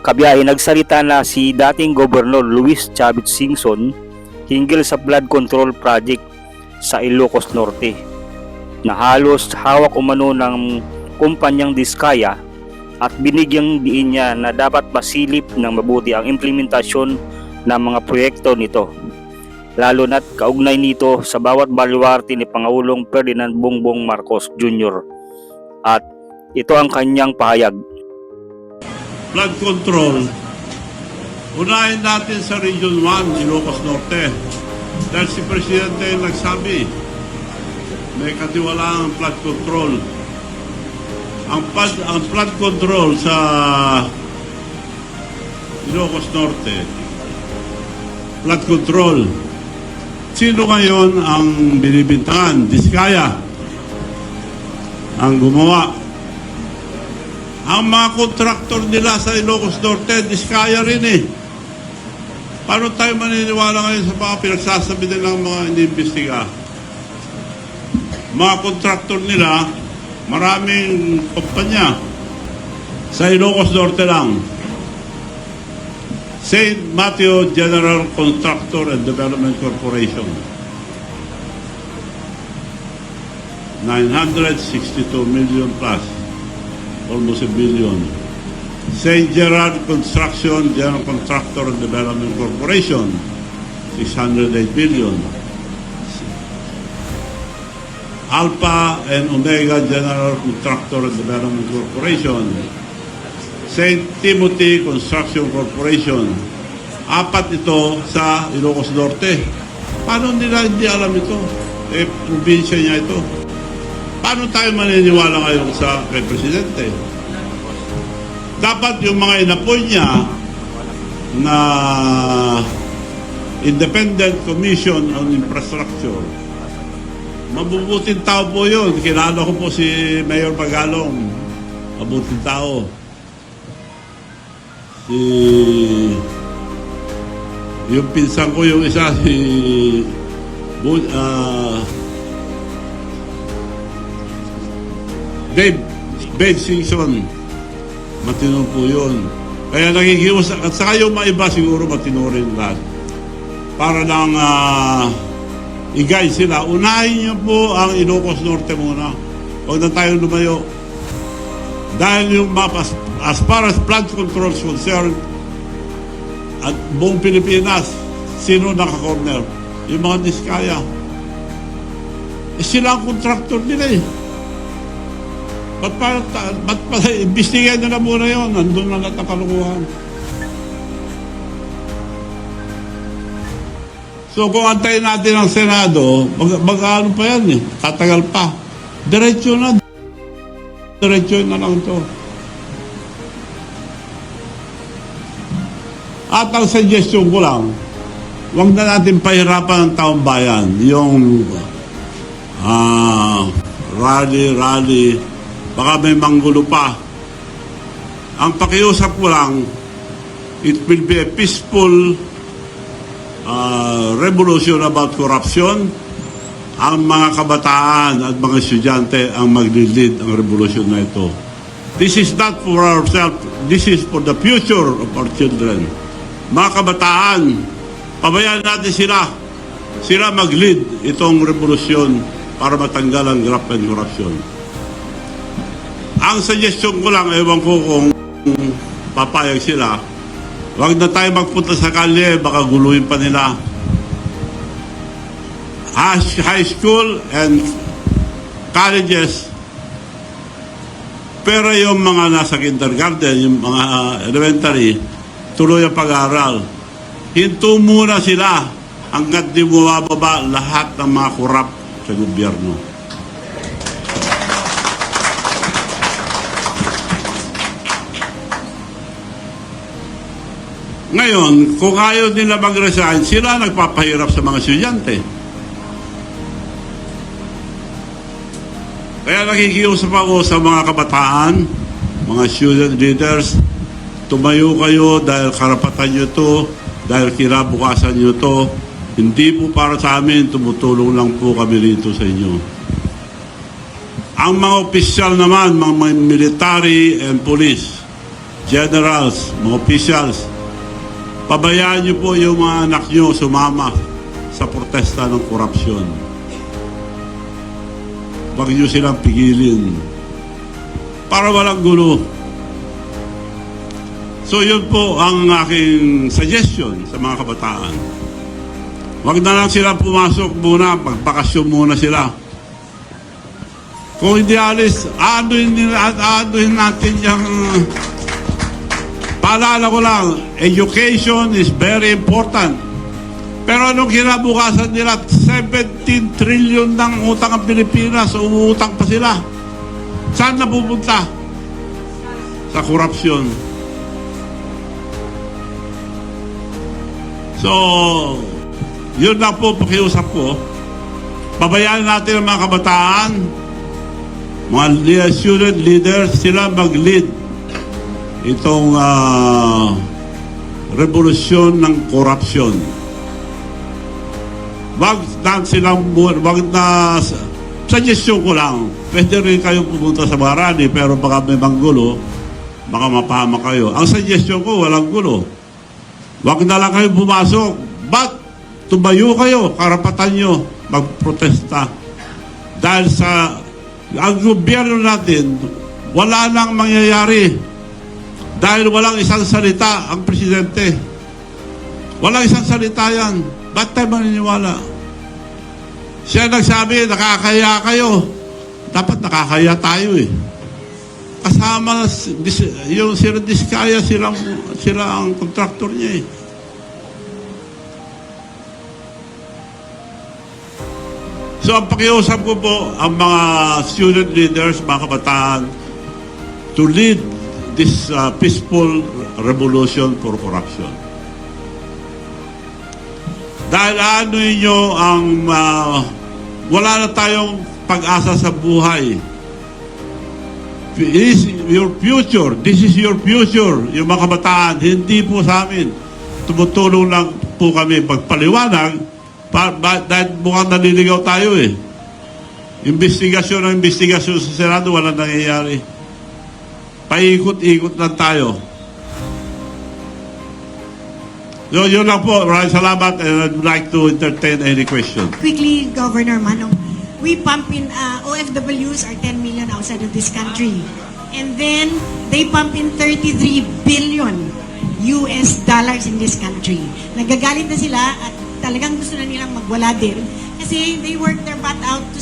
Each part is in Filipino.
Kabiyahe nagsalita na si dating Gobernador Luis Chavez Singson hinggil sa flood control project sa Ilocos Norte na halos hawak umano ng kumpanyang Diskaya at binigyang diin niya na dapat masilip ng mabuti ang implementasyon ng mga proyekto nito lalo na't kaugnay nito sa bawat baluarte ni Pangulong Ferdinand Bongbong Marcos Jr. At ito ang kanyang pahayag. Flood control, unahin natin sa Region 1, Ilocos Norte. Dahil si Presidente nagsabi, may katiwala ang flood control. Ang flood, ang flood control sa Ilocos Norte, flood control. Sino ngayon ang binibintangan? Diskaya. Ang gumawa. Ang mga kontraktor nila sa Ilocos Norte, diskaya rin eh. Paano tayo maniniwala ngayon sa mga pinagsasabi nilang mga iniimbestiga? Mga kontraktor nila, maraming kumpanya. Sa Ilocos Norte lang. St. Matthew General Contractor and Development Corporation. 962 million plus almost a billion. St. Gerard Construction General Contractor and Development Corporation, 608 billion. Alpha and Omega General Contractor and Development Corporation, St. Timothy Construction Corporation. Apat ito sa Ilocos Norte. Paano nila hindi alam ito? Eh, probinsya niya ito. Paano tayo maniniwala ngayon sa kay Presidente? Dapat yung mga inapoy niya na Independent Commission on Infrastructure, mabubuting tao po yun. Kilala ko po si Mayor Pagalong. Mabuting tao. Si... Yung pinsan ko yung isa, si... Bu- Dave, Dave Simpson, matino po yun. Kaya nakikiusap, at saka yung mga iba siguro matino rin lahat. Para lang ah, i-guide sila. Unahin niyo po ang Ilocos Norte muna. Huwag na tayo lumayo. Dahil yung map, as, as far as flood control is concerned, at buong Pilipinas, sino naka-corner? Yung mga diskaya. Eh, sila ang contractor nila eh. Ba't pa, ba't pa, imbestigahan nyo na muna yun. Nandun na lahat ang kalukuhan. So kung antayin natin ang Senado, mag, mag ano pa yan eh, tatagal pa. Diretso na. Diretso na lang to. At ang suggestion ko lang, huwag na natin pahirapan ang taong bayan. Yung ah, rally, rally, baka may manggulo pa. Ang pakiusap ko lang, it will be a peaceful uh, revolution about corruption. Ang mga kabataan at mga estudyante ang maglilid ang revolusyon na ito. This is not for ourselves, this is for the future of our children. Mga kabataan, pabayaan natin sila. Sila mag-lead itong revolusyon para matanggal ang graft and corruption. Ang suggestion ko lang, ewan ko kung papayag sila, Huwag na tayo magpunta sa kalye, baka guluhin pa nila. High high school and colleges, pero yung mga nasa kindergarten, yung mga elementary, tuloy ang pag-aaral. Hinto muna sila hanggat di bumababa lahat ng mga kurap sa gobyerno. Ngayon, kung ayaw nila mag-resign, sila nagpapahirap sa mga estudyante. Kaya nakikiusap ako sa mga kabataan, mga student leaders, tumayo kayo dahil karapatan nyo to, dahil kinabukasan nyo to. Hindi po para sa amin, tumutulong lang po kami rito sa inyo. Ang mga opisyal naman, mga, military and police, generals, mga officials, pabayaan niyo po yung mga anak niyo sumama sa protesta ng korupsyon. Huwag niyo silang pigilin para walang gulo. So yun po ang aking suggestion sa mga kabataan. Huwag na lang sila pumasok muna, magbakasyon muna sila. Kung hindi alis, aanduhin, nila- aanduhin natin yung... Paalala ko lang, education is very important. Pero anong kinabukasan nila? 17 trillion ng utang ang Pilipinas, umuutang pa sila. Saan na pupunta? Sa korupsyon. So, yun lang po pakiusap ko. Pabayaan natin ang mga kabataan, mga student leaders, sila mag-lead itong ah, revolusyon ng korupsyon. Wag na silang, wag na, suggestion ko lang, pwede rin kayong pumunta sa mga rally, pero baka may manggulo, baka mapahama kayo. Ang suggestion ko, walang gulo. Wag na lang kayo pumasok. But, tumayo kayo, karapatan nyo, magprotesta. Dahil sa, ang gobyerno natin, wala nang mangyayari. Dahil walang isang salita ang presidente. Walang isang salita yan. Ba't tayo maniniwala? Siya nagsabi, nakakaya kayo. Dapat nakakaya tayo eh. Kasama yung sila Diskaya, silang, sila ang kontraktor niya eh. So ang pakiusap ko po ang mga student leaders, mga kabataan, to lead this uh, peaceful revolution for corruption. Dahil ano nyo ang uh, wala na tayong pag-asa sa buhay. It is your future. This is your future. Yung mga kabataan, hindi po sa amin. Tumutulong lang po kami pagpaliwanag pa, ba, dahil mukhang naliligaw tayo eh. Investigasyon ng investigasyon sa Senado, wala nangyayari. Paikot-ikot lang tayo. So, yun lang po. Maraming salamat and I'd like to entertain any question. Quickly, Governor Manong, we pump in, uh, OFWs are 10 million outside of this country. And then, they pump in 33 billion US dollars in this country. Nagagalit na sila at talagang gusto na nilang magwala din kasi they work their butt out to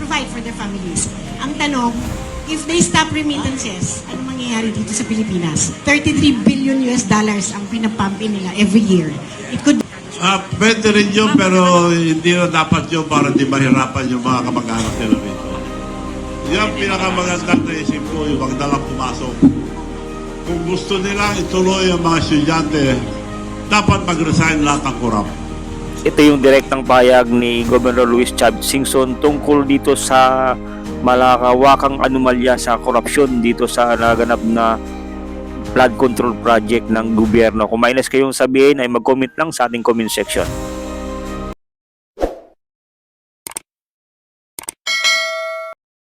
provide for their families. Ang tanong, if they stop remittances, ano mangyayari dito sa Pilipinas? 33 billion US dollars ang pinapump in nila every year. It could Ah, pwede rin yun, pero hindi na dapat yun para di mahirapan yung mga kamag-anak nila rito. Yan ang pinakamaganda na isip ko, yung wag na lang pumasok. Kung gusto nila ituloy ang mga estudyante, dapat mag-resign lahat ng korap. Ito yung direktang payag ni Governor Luis Chavez Singson tungkol dito sa malakawakang anomalya sa korupsyon dito sa naganap na flood control project ng gobyerno. Kung mainis kayong sabihin ay mag-comment lang sa ating comment section.